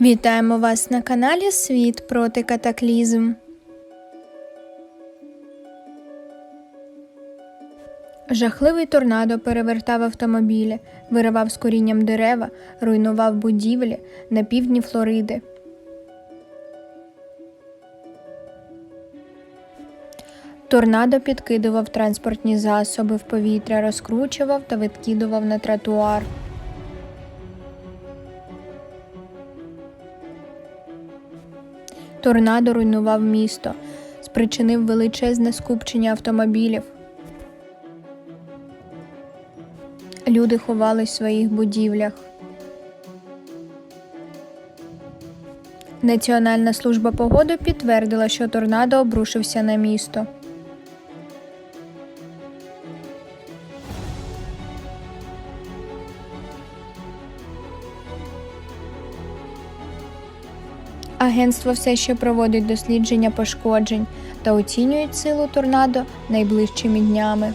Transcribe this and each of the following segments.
Вітаємо вас на каналі Світ проти катаклізм. Жахливий торнадо перевертав автомобілі, виривав з корінням дерева, руйнував будівлі на півдні Флориди. Торнадо підкидував транспортні засоби в повітря, розкручував та відкидував на тротуар. Торнадо руйнував місто, спричинив величезне скупчення автомобілів. Люди ховались в своїх будівлях. Національна служба погоди підтвердила, що торнадо обрушився на місто. Агентство все ще проводить дослідження пошкоджень та оцінюють силу торнадо найближчими днями.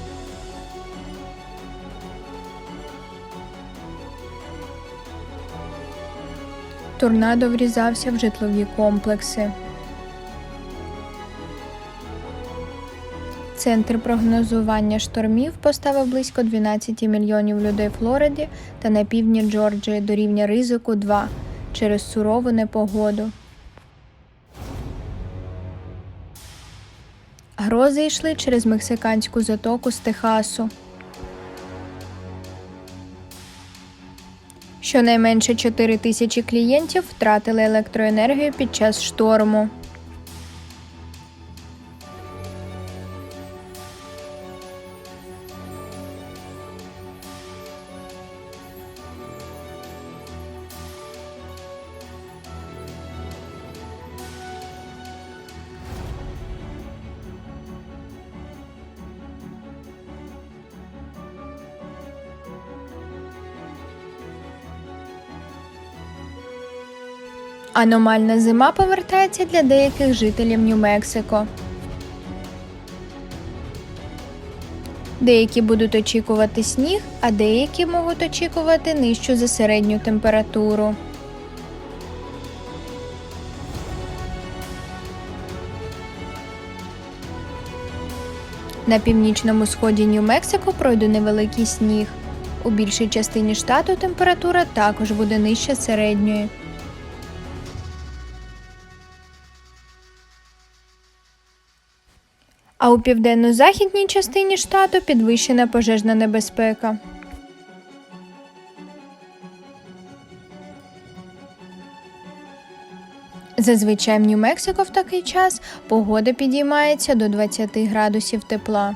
Торнадо врізався в житлові комплекси. Центр прогнозування штормів поставив близько 12 мільйонів людей Флориди та на півдні Джорджії до рівня ризику 2 через сурову непогоду. Грози йшли через мексиканську затоку з Техасу. Щонайменше 4 тисячі клієнтів втратили електроенергію під час шторму. Аномальна зима повертається для деяких жителів Нью-Мексико. Деякі будуть очікувати сніг, а деякі можуть очікувати нижчу за середню температуру. На північному сході Нью-Мексико пройде невеликий сніг. У більшій частині штату температура також буде нижче середньої. А у південно-західній частині штату підвищена пожежна небезпека. Зазвичай в Нью-Мексико в такий час погода підіймається до 20 градусів тепла.